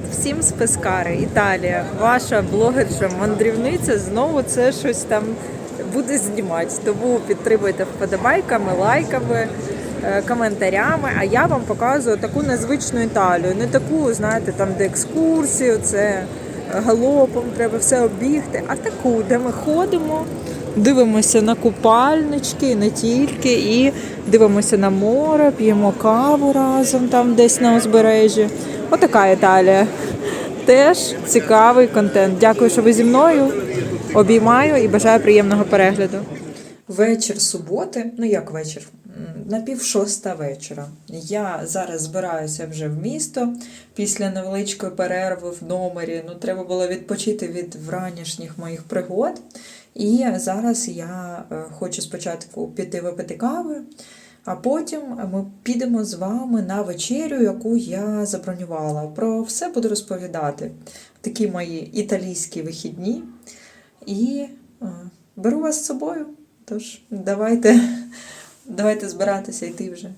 Привіт всім з Пескари, Італія. Ваша блогерша мандрівниця знову це щось там буде знімати. Тому підтримуйте вподобайками, лайками, е, коментарями. А я вам показую таку незвичну Італію. Не таку, знаєте, там де екскурсію, це галопом треба все обігти, а таку, де ми ходимо. Дивимося на купальнички, не тільки, і дивимося на море, п'ємо каву разом там десь на узбережжі. Отака Італія. Теж цікавий контент. Дякую, що ви зі мною. Обіймаю і бажаю приємного перегляду. Вечір суботи, ну як вечір? На пів шоста вечора. Я зараз збираюся вже в місто після невеличкої перерви в номері. Ну, треба було відпочити від вранішніх моїх пригод. І зараз я е, хочу спочатку піти випити кави, а потім ми підемо з вами на вечерю, яку я забронювала. Про все буду розповідати. Такі мої італійські вихідні. І е, беру вас з собою. Тож давайте, давайте збиратися йти вже.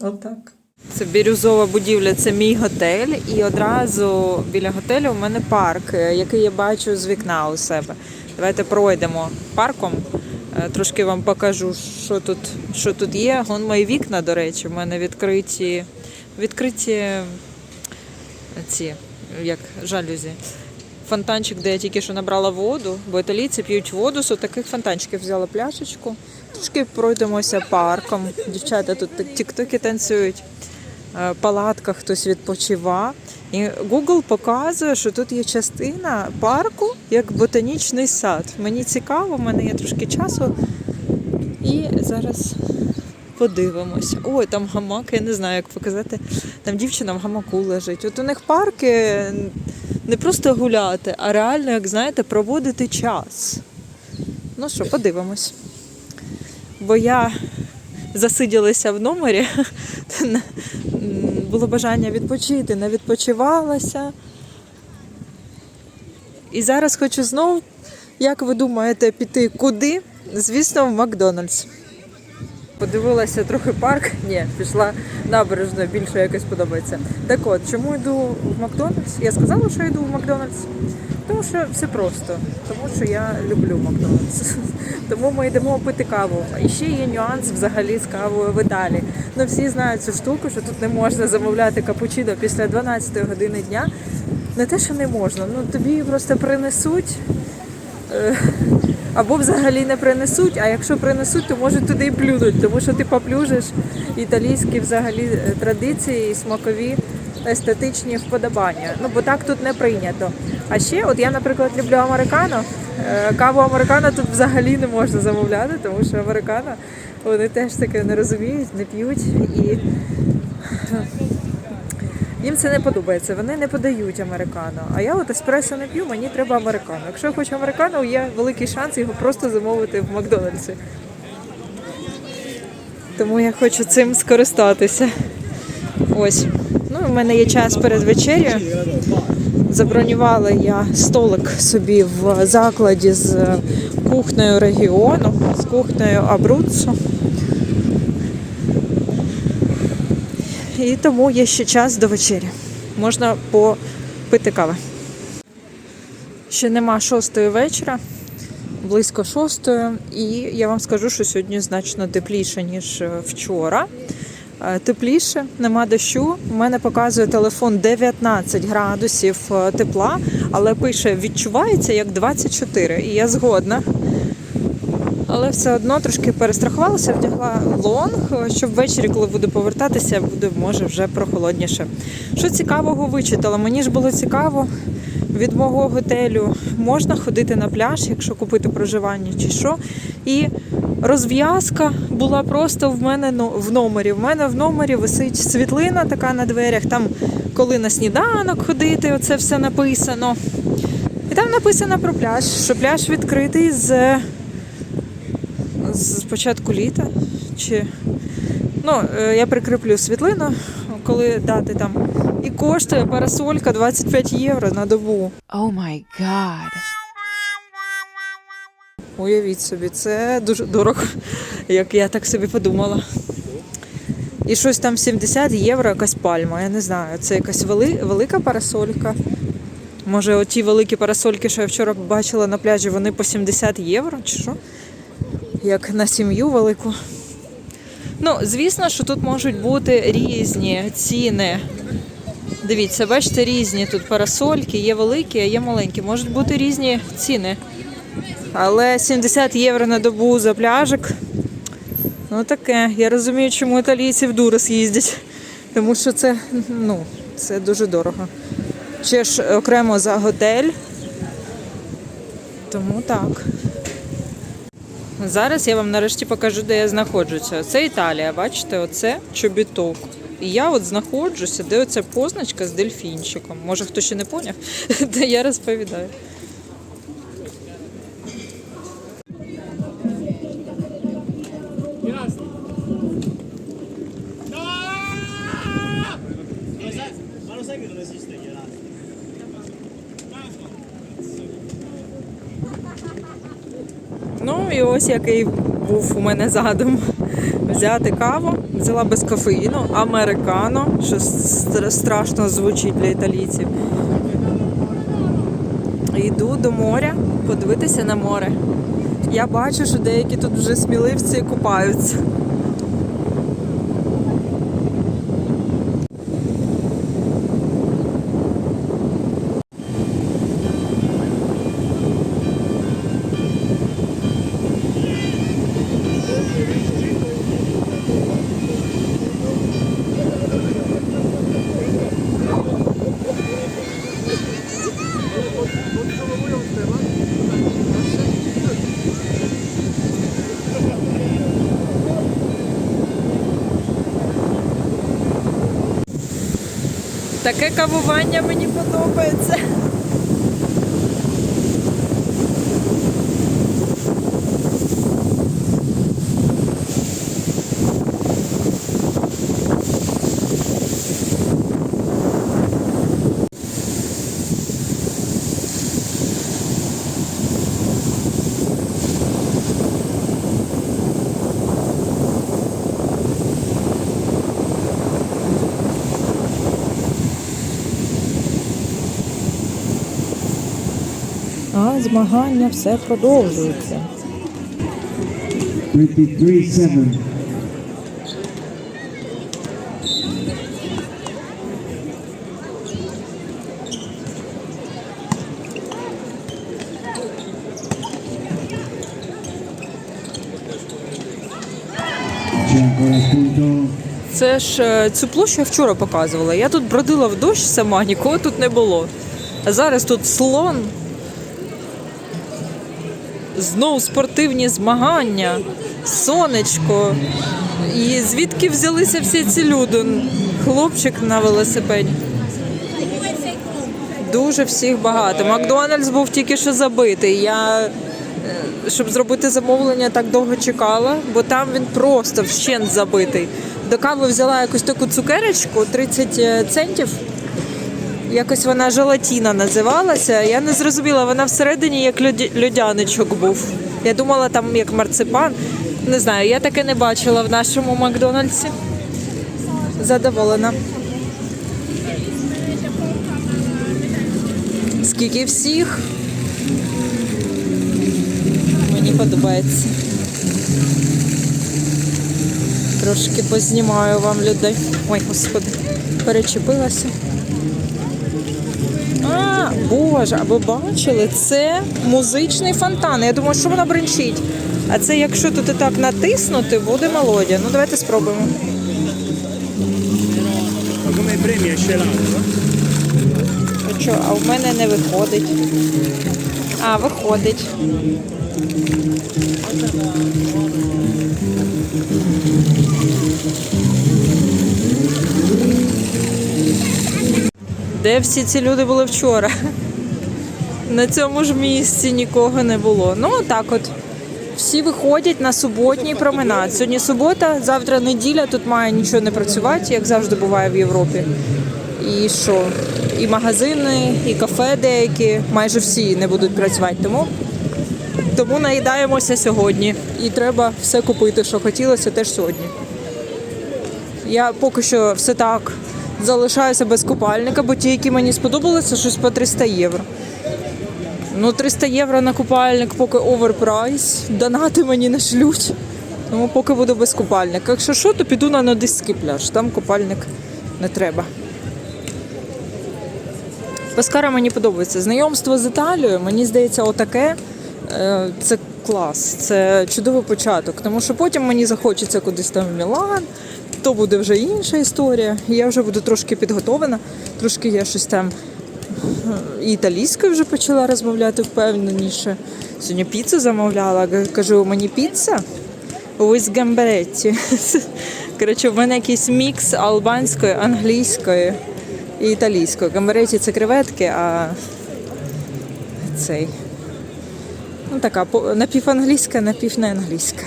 Отак. Це бірюзова будівля, це мій готель, і одразу біля готелю у мене парк, е, який я бачу з вікна у себе. Давайте пройдемо парком. Е, Трошки вам покажу, що тут, що тут є. Вон мої вікна, до речі, в мене відкриті, відкриті ці, як жалюзі. Фонтанчик, де я тільки що набрала воду, бо італійці п'ють воду з таких фонтанчиків. Взяла пляшечку. Трошки пройдемося парком. Дівчата тут тіктоки танцюють. Е, Палатка хтось відпочива. І Google показує, що тут є частина парку як ботанічний сад. Мені цікаво, в мене є трошки часу. І зараз подивимося. Ой, там гамак, я не знаю, як показати. Там дівчина в гамаку лежить. От у них парки не просто гуляти, а реально, як знаєте, проводити час. Ну що, подивимось. Бо я засиділася в номері, було бажання відпочити, не відпочивалася. І зараз хочу знову, як ви думаєте, піти куди? Звісно, в Макдональдс. Подивилася трохи парк. Ні, пішла набережно, більше якось подобається. Так от, чому йду в Макдональдс? Я сказала, що йду в Макдональдс. Тому що все просто. Тому що я люблю Макдональдс. Тому ми йдемо пити каву. І ще є нюанс взагалі з кавою в Італії. Ну всі знають цю штуку, що тут не можна замовляти капучино після 12 години дня. Не те, що не можна, ну тобі просто принесуть. е, Або взагалі не принесуть, а якщо принесуть, то може туди і плюнуть, тому що ти поплюжиш італійські взагалі е, традиції, і смакові естетичні вподобання. Ну бо так тут не прийнято. А ще, от я, наприклад, люблю американо. Е, Каву американо тут взагалі не можна замовляти, тому що американо вони теж таке не розуміють, не п'ють і їм це не подобається. Вони не подають американо. А я от еспресо не п'ю, мені треба американо. Якщо я хочу американо, є великий шанс його просто замовити в Макдональдсі. Тому я хочу цим скористатися. Ось. Ну, у мене є час перед вечерею. Забронювала я столик собі в закладі з кухнею регіону, з кухнею Абруццо. І тому є ще час до вечері. Можна попити кави. Ще нема шостої вечора, близько шостої. І я вам скажу, що сьогодні значно тепліше, ніж е, вчора. Е, Тепліше, нема дощу. У мене показує телефон 19 градусів е, тепла, але пише відчувається як 24. І я згодна. Але все одно трошки перестрахувалася, вдягла лонг, щоб ввечері, коли буду повертатися, буде може вже прохолодніше. Що цікавого вичитала? Мені ж було цікаво. Від мого готелю можна ходити на пляж, якщо купити проживання чи що. І розв'язка була просто в мене ну, в номері. В мене в номері висить світлина така на дверях. Там коли на сніданок ходити, оце все написано. І там написано про пляж, що пляж відкритий з з початку літа. Чи... Ну, е, я прикріплю світлину, коли дати там. І коштує парасолька 25 євро на добу. Oh my god. Уявіть собі, це дуже дорого, як я так собі подумала. І щось там 70 євро, якась пальма. Я не знаю. Це якась вели... велика парасолька. Може, оті великі парасольки, що я вчора бачила на пляжі, вони по 70 євро чи що? Як на сім'ю велику. Ну, звісно, що тут можуть бути різні ціни. Дивіться, бачите, різні тут парасольки, є великі, а є маленькі. Можуть бути різні ціни. Але 70 євро на добу за пляжик. Ну таке. Я розумію, чому італійці в Дурас їздять. Тому що це, ну, це дуже дорого. Ще ж окремо за готель. Тому так. Зараз я вам нарешті покажу, де я знаходжуся. Це Італія, бачите, оце чобіток. І я от знаходжуся, де оця позначка з дельфінчиком. Може, хто ще не поняв, де я розповідаю. Ну і ось який був у мене задум. Взяти каву, взяла без кофеїну, американо, що страшно звучить для італійців. Йду до моря подивитися на море. Я бачу, що деякі тут вже сміливці купаються. Таке кавування мені подобається. А змагання все продовжується. 23-7. C'è ancora spunto Це ж е, цю площу я вчора показувала. Я тут бродила в дощ сама, нікого тут не було. А зараз тут слон. Знов спортивні змагання, сонечко. І звідки взялися всі ці люди? Хлопчик на велосипеді. Дуже всіх багато. Макдональдс був тільки що забитий. Я, е, щоб зробити замовлення, так довго чекала, бо там він просто вщент забитий. До кави взяла якусь таку цукерочку 30 центів. Якось вона желатіна називалася. Я не зрозуміла, вона всередині як льодяничок був. Я думала, там як марципан. Не знаю, я таке не бачила в нашому Макдональдсі. Задоволена. Скільки всіх. Мені подобається. Трошки познімаю вам людей. Ой, господи, перечепилася. А, боже, а ви бачили? Це музичний фонтан. Я думаю, що воно бренчить. А це якщо тут і так натиснути, буде мелодія. Ну давайте спробуємо. Come no? А що, а в мене не виходить. А, виходить. Де всі ці люди були вчора? На цьому ж місці нікого не було. Ну, так от. Всі виходять на суботній променад. Сьогодні субота, завтра неділя, тут має нічого не працювати, як завжди буває в Європі. І що? І магазини, і кафе деякі, майже всі не будуть працювати. Тому, тому наїдаємося сьогодні. І треба все купити, що хотілося теж сьогодні. Я поки що все так залишаюся без купальника, бо ті, які мені сподобалися, щось по 300 євро. Ну, 300 євро на купальник, поки оверпрайс. Донати мені не шлють. Тому поки буду без купальника. Якщо що, то піду на нудистський пляж. Там купальник не треба. Пескара мені подобається. Знайомство з Італією, мені здається, отаке е, це клас, це чудовий початок. Тому що потім мені захочеться кудись там в Мілан, то буде вже інша історія. Я вже буду трошки підготовлена, трошки я щось там е, італійською вже почала розмовляти впевненіше. Сьогодні піцу замовляла. Кажу, мені піца with гамберетті. Коротше, в мене якийсь мікс албанської, англійської і італійської. Гамбереті це креветки, а цей. Ну, така напіванглійська, напівнеанглійська.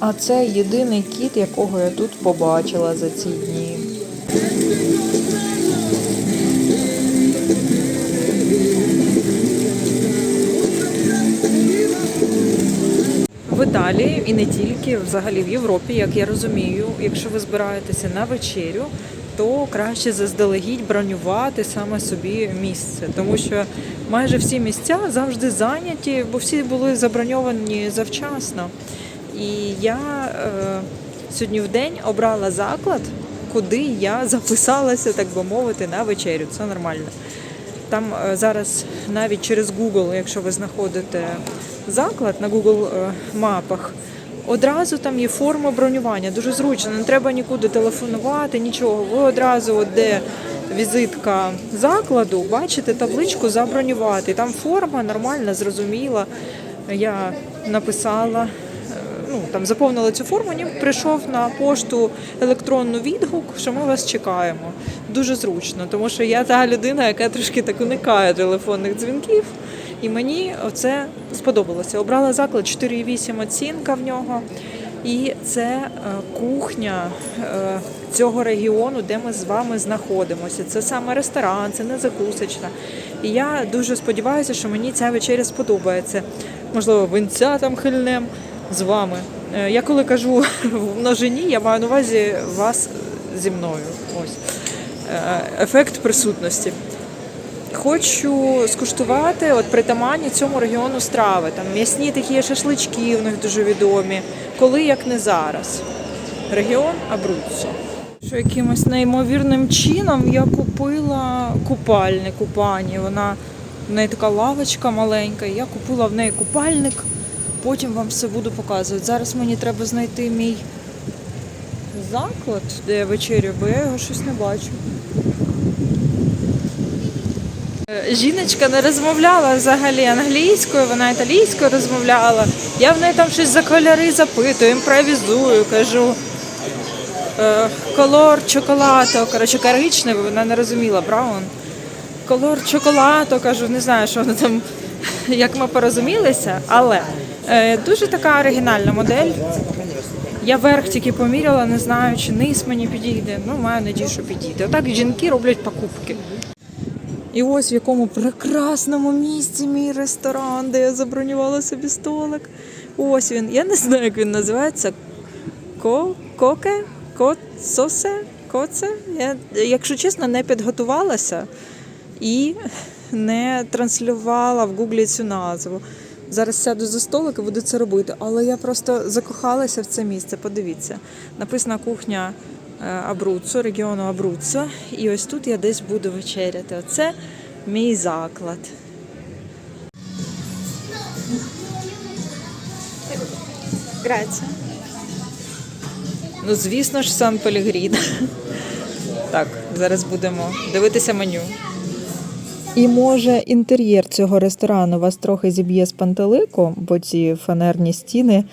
А це єдиний кіт, якого я тут побачила за ці дні. В Італії і не тільки, взагалі в Європі, як я розумію, якщо ви збираєтеся на вечерю, то краще заздалегідь бронювати саме собі місце, тому що майже всі місця завжди зайняті, бо всі були заброньовані завчасно. І я е, сьогодні в день обрала заклад, куди я записалася, так би мовити, на вечерю. Це нормально. Там е, зараз навіть через Google, якщо ви знаходите заклад на Google е, мапах, одразу там є форма бронювання. Дуже зручно, не треба нікуди телефонувати, нічого. Ви одразу, от де візитка закладу, бачите табличку забронювати. Там форма нормальна, зрозуміла. Я написала. Ну, там заповнила цю форму, мені прийшов на пошту електронну відгук, що ми вас чекаємо. Дуже зручно, тому що я та людина, яка трошки так уникає телефонних дзвінків. І мені це сподобалося. Обрала заклад 4,8 оцінка в нього. І це е, кухня е, цього регіону, де ми з вами знаходимося. Це саме ресторан, це не закусочна. І я дуже сподіваюся, що мені ця вечеря сподобається. Можливо, винця там хильнем з вами. Е, Я коли кажу в множині, я маю на увазі вас зі мною. Ось Е, ефект присутності. Хочу скуштувати от притаманні цьому регіону страви. Там м'ясні такі шашлички в них дуже відомі. Коли як не зараз. Регіон Абруццо. Що якимось неймовірним чином я купила купальник у пані. Вона в неї така лавочка маленька. Я купила в неї купальник. Потім вам все буду показувати. Зараз мені треба знайти мій заклад, де я вечерю, бо я його щось не бачу. Е, Жіночка не розмовляла взагалі англійською, вона італійською розмовляла. Я в неї там щось за кольори запитую, імпровізую, кажу. е, Колор чоколато, коротше, коричневий, вона не розуміла, браун. Колор чоколато, кажу, не знаю, що вона там, як ми порозумілися, але е, дуже така оригінальна модель. Я верх тільки поміряла, не знаю, чи низ мені підійде. Ну, маю надію, що підійде. Отак жінки роблять покупки. І ось в якому прекрасному місці мій ресторан, де я забронювала собі столик. Ось він. Я не знаю, як він називається. Ко, коке? Коцосе? Коце? Я, якщо чесно, не підготувалася і не транслювала в гуглі цю назву. Зараз сяду за столик і буду це робити. Але я просто закохалася в це місце. Подивіться. Написана кухня е, Абруццо, регіону Абруццо. І ось тут я десь буду вечеряти. Оце мій заклад. Грація. Ну, звісно ж, Сан Пелігрін. Так, зараз будемо дивитися меню. І може інтер'єр цього ресторану вас трохи зіб'є з пантелику, бо ці фанерні стіни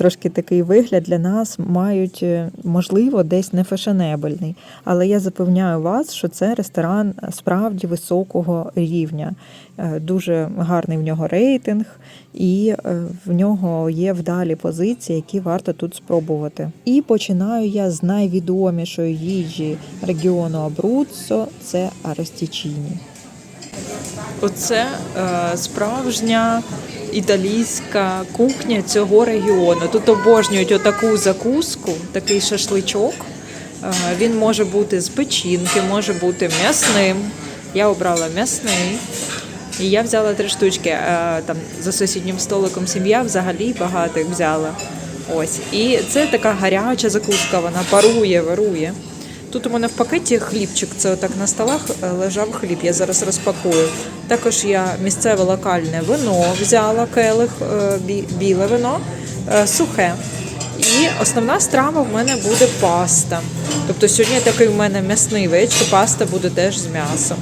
трошки такий вигляд для нас мають, е, можливо, десь не фешенебельний. Але я запевняю вас, що це ресторан справді високого рівня. Е, Дуже гарний в нього рейтинг, і е, в нього є вдалі позиції, які варто тут спробувати. І починаю я з найвідомішої їжі регіону Абруццо – це Аростічіні. Оце е, справжня італійська кухня цього регіону. Тут обожнюють отаку закуску, такий шашличок. Е, він може бути з печінки, може бути м'ясним. Я обрала м'ясний. І я взяла три штучки. Е, там за сусіднім столиком сім'я взагалі багато взяла. Ось. І це така гаряча закуска, вона парує, вирує. Тут у мене в пакеті хлібчик, це отак на столах е, лежав хліб, я зараз розпакую. Також я місцеве локальне вино взяла, келих, е, бі- біле вино, е, сухе. І основна страва в мене буде паста. Тобто сьогодні такий в мене м'ясний вечір, паста буде теж з м'ясом.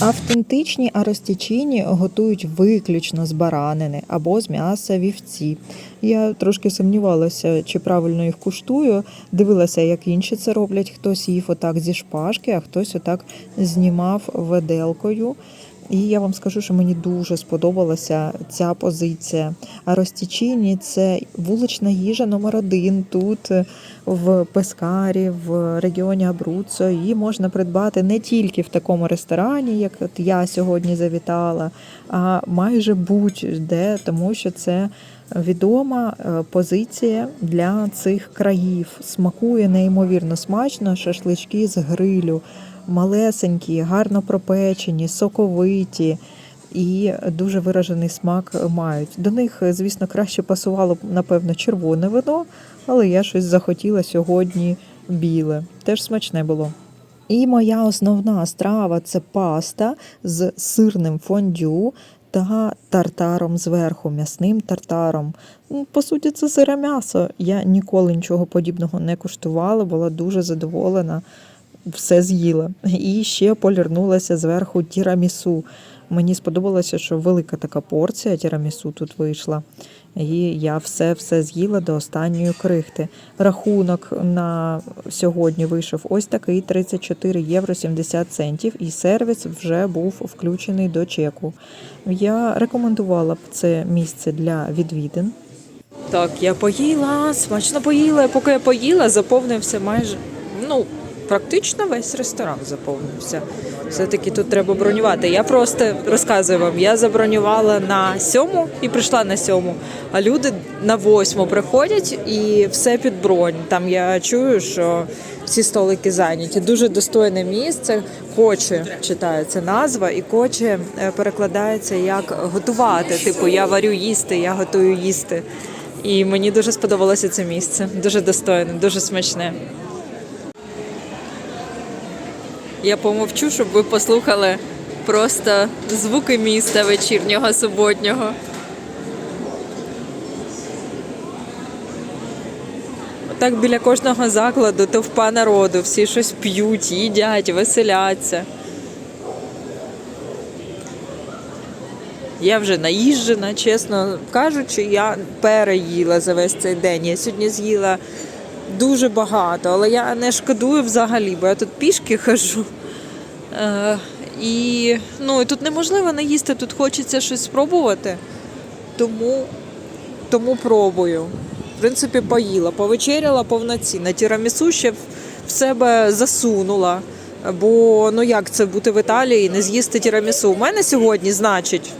Автентичні аростічині готують виключно з баранини або з м'яса вівці. Я трошки сумнівалася, чи правильно їх куштую. Дивилася, як інші це роблять. Хтось їв отак зі шпажки, а хтось отак знімав веделкою. І я вам скажу, що мені дуже сподобалася ця позиція. А Ростічині це вулична їжа номер один тут в Пескарі, в регіоні Абруцо. Її можна придбати не тільки в такому ресторані, як от я сьогодні завітала, а майже будь-де, тому що це відома е, позиція для цих країв. Смакує неймовірно смачно шашлички з грилю малесенькі, гарно пропечені, соковиті і дуже виражений смак мають. До них, звісно, краще пасувало б, напевно, червоне вино, але я щось захотіла сьогодні біле. Теж смачне було. І моя основна страва це паста з сирним фондю та тартаром зверху, м'ясним тартаром. Ну, По суті, це сире м'ясо. Я ніколи нічого подібного не куштувала, була дуже задоволена все з'їла. І ще полірнулася зверху тірамісу. Мені сподобалося, що велика така порція тірамісу тут вийшла. І я все-все з'їла до останньої крихти. Рахунок на сьогодні вийшов ось такий 34 євро 70 центів, і сервіс вже був включений до чеку. Я рекомендувала б це місце для відвідин. Так, я поїла, смачно поїла. Поки я поїла, заповнився майже ну, практично весь ресторан заповнився. Все-таки тут треба бронювати. Я просто розказую вам, я забронювала на сьому і прийшла на сьому, а люди на восьму приходять і все під бронь. Там я чую, що всі столики зайняті. Дуже достойне місце. Коче читається назва, і коче е, перекладається як готувати. Типу, я варю їсти, я готую їсти. І мені дуже сподобалося це місце. Дуже достойне, дуже смачне. Я помовчу, щоб ви послухали просто звуки міста вечірнього суботнього. Так біля кожного закладу товпа народу, всі щось п'ють, їдять, веселяться. Я вже наїжджена, чесно кажучи, я переїла за весь цей день. Я сьогодні з'їла дуже багато, але я не шкодую взагалі, бо я тут пішки хожу. Е, і ну, і тут неможливо не їсти, тут хочеться щось спробувати. Тому, тому пробую. В принципі, поїла, повечеряла повноцінно. Тірамісу ще в себе засунула. Бо ну як це бути в Італії не з'їсти тірамісу? У мене сьогодні, значить,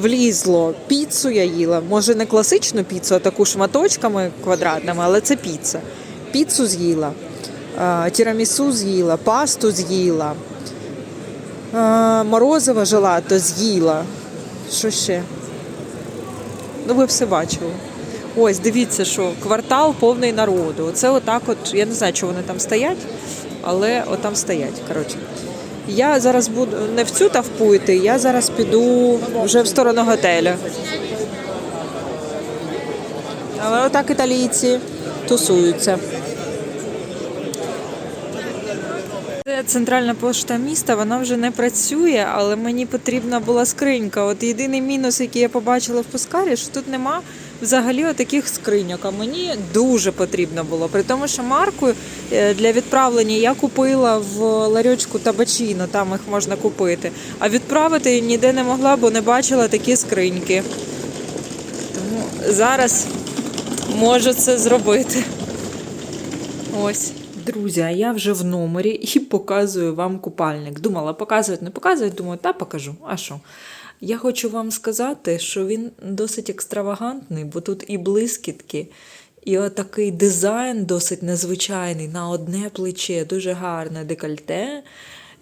влізло піцу я їла. Може, не класичну піцу, а таку шматочками квадратними, але це піца. Піцу з'їла, е, тірамісу з'їла, пасту з'їла, е, морозиво желато з'їла. Що ще? Ну, ви все бачили. Ось, дивіться, що квартал повний народу. Оце отак, от, я не знаю, чи вони там стоять, але отам стоять. Коротше. Я зараз буду не в цю тавпу йти, я зараз піду вже в сторону готелю. Але отак італійці тусуються. Це центральна пошта міста, вона вже не працює, але мені потрібна була скринька. От єдиний мінус, який я побачила в Пускарі, що тут нема взагалі отаких скриньок. А мені дуже потрібно було. При тому, що марку е, для відправлення я купила в ларьочку табачино, там їх можна купити. А відправити ніде не могла, бо не бачила такі скриньки. Тому зараз можу це зробити. Ось. Друзі, а я вже в номері і показую вам купальник. Думала, показувати, не показувати, думаю, та покажу. А що? Я хочу вам сказати, що він досить екстравагантний, бо тут і блискітки, і отакий дизайн досить незвичайний на одне плече, дуже гарне декольте.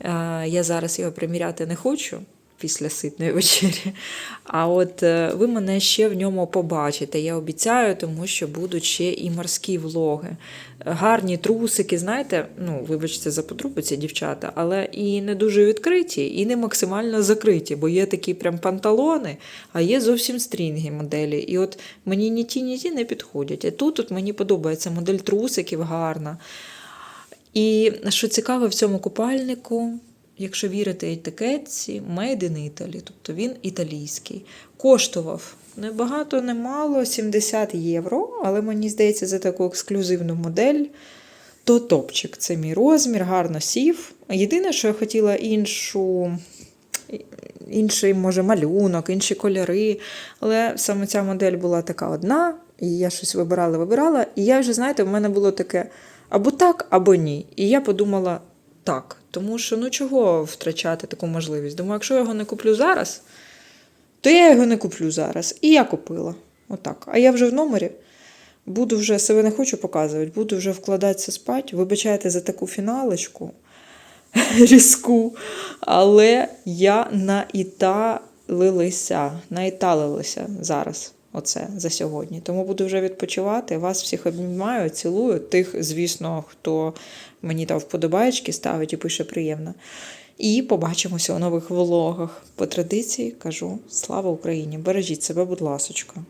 Е, Я зараз його приміряти не хочу після ситної вечері. А от е, ви мене ще в ньому побачите. Я обіцяю, тому що будуть ще і морські влоги. Гарні трусики, знаєте, ну, вибачте за подробиці, дівчата, але і не дуже відкриті, і не максимально закриті, бо є такі прям панталони, а є зовсім стрінги моделі. І от мені ні ті, ні ті не підходять. А тут от мені подобається модель трусиків гарна. І що цікаво в цьому купальнику, якщо вірити етикетці, Made in Italy, тобто він італійський. Коштував не багато, не мало, 70 євро, але мені здається, за таку ексклюзивну модель. То топчик, це мій розмір, гарно сів. Єдине, що я хотіла іншу, інший, може, малюнок, інші кольори. Але саме ця модель була така одна, і я щось вибирала, вибирала. І я вже, знаєте, в мене було таке або так, або ні. І я подумала так. Тому що ну чого втрачати таку можливість? Думаю, якщо я його не куплю зараз, то я його не куплю зараз. І я купила. Отак. А я вже в номері. Буду вже себе не хочу показувати, буду вже вкладатися спати. Вибачайте за таку фіналочку різку. Але я наіталилася, наіталилася зараз. Оце за сьогодні. Тому буду вже відпочивати. Вас всіх обнімаю, цілую. Тих, звісно, хто мені там вподобаєчки ставить і пише приємно. І побачимося у нових влогах. По традиції кажу: слава Україні! Бережіть себе, будь ласочка.